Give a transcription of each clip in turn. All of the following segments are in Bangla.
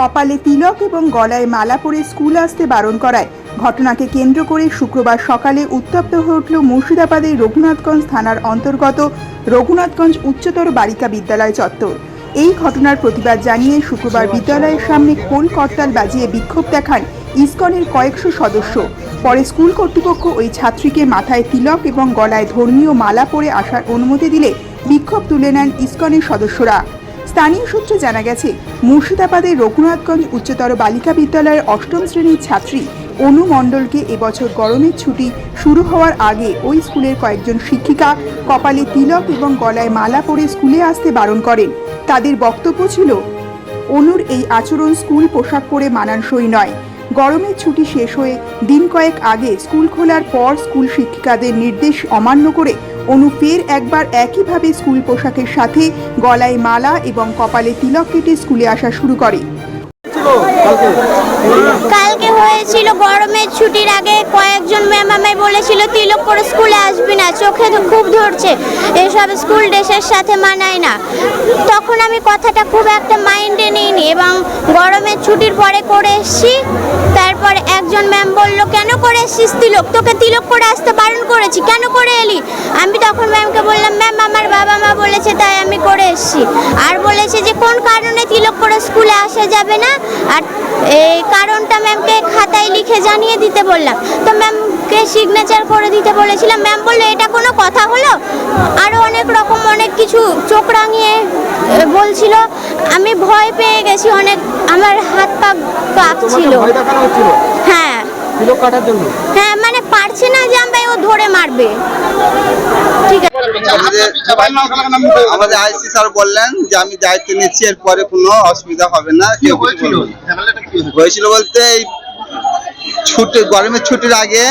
কপালে তিলক এবং গলায় মালা পরে স্কুল আসতে বারণ করায়। ঘটনাকে কেন্দ্র করে শুক্রবার সকালে উত্তপ্ত হয়ে উঠল মুর্শিদাবাদের রঘুনাথগঞ্জ থানার অন্তর্গত রঘুনাথগঞ্জ উচ্চতর বালিকা বিদ্যালয় চত্বর। এই ঘটনার প্রতিবাদ জানিয়ে শুক্রবার বিদ্যালয়ের সামনে খোল করতাল বাজিয়ে বিক্ষোভ দেখান ইসকনের কয়েকশো সদস্য। পরে স্কুল কর্তৃপক্ষ ওই ছাত্রীকে মাথায় তিলক এবং গলায় ধর্মীয় মালা পরে আসার অনুমতি দিলে বিক্ষোভ তুলে নেন ইসকনের সদস্যরা। স্থানীয় সূত্রে জানা গেছে, মুর্শিদাবাদের রঘুনাথগঞ্জ উচ্চতর বালিকা বিদ্যালয়ের অষ্টম শ্রেণির ছাত্রী অনু মণ্ডলকে এবছর গরমের ছুটি শুরু হওয়ার আগে ওই স্কুলের কয়েকজন শিক্ষিকা কপালে তিলক এবং গলায় মালা পরে স্কুলে আসতে বারণ করেন। তাদের বক্তব্য ছিল, অনুর এই আচরণ স্কুল পোশাক পরে মানানসই নয়। গরমের ছুটি শেষ হয়ে দিন কয়েক আগে স্কুল খোলার পর স্কুল শিক্ষিকাদের নির্দেশ অমান্য করে অনু ফের একবার একইভাবে স্কুল পোশাকের সাথে গলায় মালা এবং কপালে তিলক কেটে স্কুলে আসা শুরু করে। কালকে হয়েছিল গরমের ছুটির আগে কয়েকজন ম্যাম আমায় বলেছিল, তিলক করে স্কুলে আসবি না, চোখে তো খুব ধরছে। এসব স্কুল ড্রেসের সাথে মানায় না। তখন আমি কথাটা খুব একটা মাইন্ডে নিইনি এবং গরমের ছুটির পরে করে এসছি। তারপর একজন ম্যাম বলল, কেন করে এসছিস তিলক? তোকে তিলক করে আসতে বারণ করেছি, কেন করে এলি? আমি তখন ম্যামকে বললাম, ম্যাম, আমার বাবা মা বলেছে, তাই আমি করে এসছি। আর বলেছে যে, কোন কারণে তিলক করে স্কুলে আসা যাবে না? আর এই কারণটা ম্যামকে খাতায় লিখে জানিয়ে দিতে বললাম। তো ম্যামকে সিগনেচার করে দিতে বলেছিলাম। ম্যাম বলল এটা কোনো কথা হলো? আরও অনেক রকম অনেক কিছু চোখ রাঙিয়ে বলছিল। আমি ভয় পেয়ে গেছি অনেক আমার হাত পা কাঁপছিল। হ্যাঁ। তিলক কাটার জন্য? হ্যাঁ মানে পারছে না যে আমায় ও ধরে মারবে। ঠিক আছে। আমাদের আইসি স্যার বললেন যে আমি দায়িত্ব নিচ্ছি এরপরে কোনো অসুবিধা হবে না কেউ। হয়েছিল বলতে এই ছুটি গরমের ছুটির আগে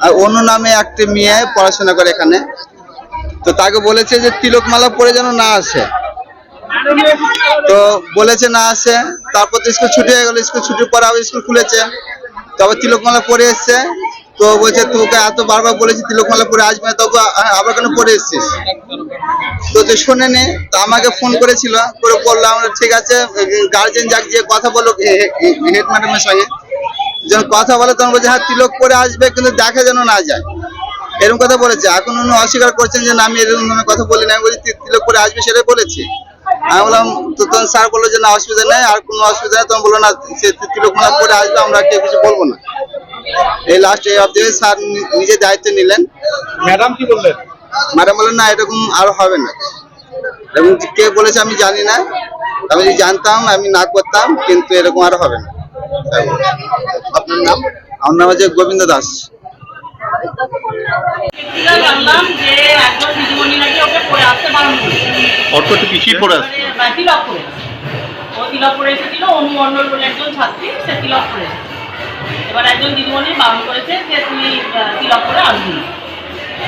আর অন্য নামে একটা মেয়ে পড়াশোনা করে এখানে। তো তাকে বলেছে যে তিলকমালা পরে যেন না আসে। তো বলেছে না আসে, তারপর তো স্কুল ছুটি হয়ে গেল, স্কুল ছুটির পরে আবার স্কুল খুলেছে। তবে তিলকমালা পরে এসছে, তো বলছে, তোকে এত বারবার বলেছি তিলকমালা পরে আসবে না, তবে আ- আবার কেন পরে এসছিস? তো যে শোনেনি, তো আমাকে ফোন করেছিল, করে বললাম, ঠিক আছে গার্জেন যাক, যে কথা বলো হেড ম্যাডামের সঙ্গে। যখন কথা বলে তখন বলছে হ্যাঁ তিলক পরে আসবে কিন্তু দেখা যেন না যায়। এরকম কথা বলেছে। এখন উনি অস্বীকার করছেন যে না আমি এরকম কথা বলি না আমি বলছি তিলক পরে আসবে সেটাই বলেছি। আমি বললাম তো তখন স্যার বলল যে না অসুবিধা নেই আর কোনো অসুবিধা নেই। তখন বলল না সে তিলক মালা পরে আসবে আমরা কেউ কিছু বলব না। এই লাস্ট এই অব্দি স্যার নি- নিজে দায়িত্ব নিলেন। ম্যাডাম কি বললেন? ম্যাডাম বললেন না এরকম আর হবে না। এবং কে বলেছে আমি জানি না। আমি যদি জানতাম আমি না করতাম কিন্তু এরকম আর হবে না। আপনার নাম? আমার নাম হচ্ছে গোবিন্দ দাস। এটা জানলাম যে একজন দিদিমণি নাকি ওকে পড়ে আসতে বারণ করেছে অটো একটু পিছিয়ে পড়ে আসছে তিলক করে ও তিলক করে এসেছিল অনু মণ্ডল বলে একজন ছাত্রী সে তিলক করে এবার একজন দিদিমণি বারণ করেছে যে তুই তিলক করে আসবি।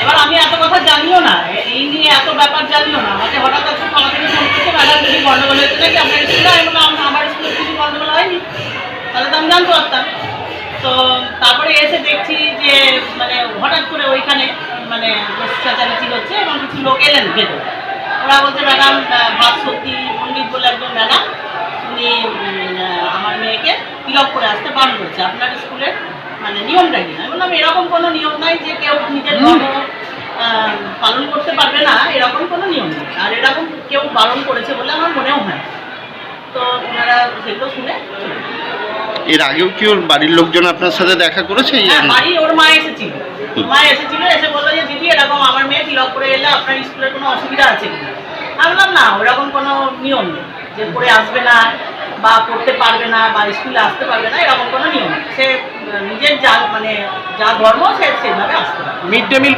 এবার আমি এত কথা জানিও না এই নিয়ে এত ব্যাপার জানিও না। আমাকে হঠাৎ আজকে থানা থেকে ফোন করছে ম্যাডাম যদি গন্ডগোল হয়েছে নাকি? আপনার আমার তাহলে তো আমি জানতে পারতাম। তো তারপরে এসে দেখছি যে মানে হঠাৎ করে ওইখানে মানে চেঁচামেচি হচ্ছে এবং কিছু লোক এলেন ভেতরে। ওরা বলছে ম্যাডাম ভাত সত্যি পণ্ডিত বলে একজন ম্যাডাম উনি আমার মেয়েকে তিলক করে আসতে বারণ করেছে। আপনার স্কুলের মানে নিয়মটা কি? আমি বললাম এরকম কোনো নিয়ম নাই যে কেউ নিজের ধর্ম পালন করতে পারবে না। এরকম কোনো নিয়ম নেই। আর এরকম কেউ বারণ করেছে বলে আমার মনেও হয় তো ওনারা সেগুলো শুনে। এর আগেও কি ওর বাড়ির লোকজন আপনার সাথে দেখা করেছে? হ্যাঁ, বাড়ি ওর মা এসেছিল। মা এসেছিল এসে বলল যে দিদি এরকম আমার মেয়ে তিলক করে এলে আপনার স্কুলের কোনো অসুবিধা আছে আমি বললাম না ওরকম কোনো নিয়ম নেই। যে পড়ে আসবে না বা পড়তে পারবে না বা স্কুলে আসতে পারবে না এরকম কোনো নিয়ম সে নিজের যা মানে যা ধর্ম সে সেভাবে আসতে পারবে মিড ডে মিল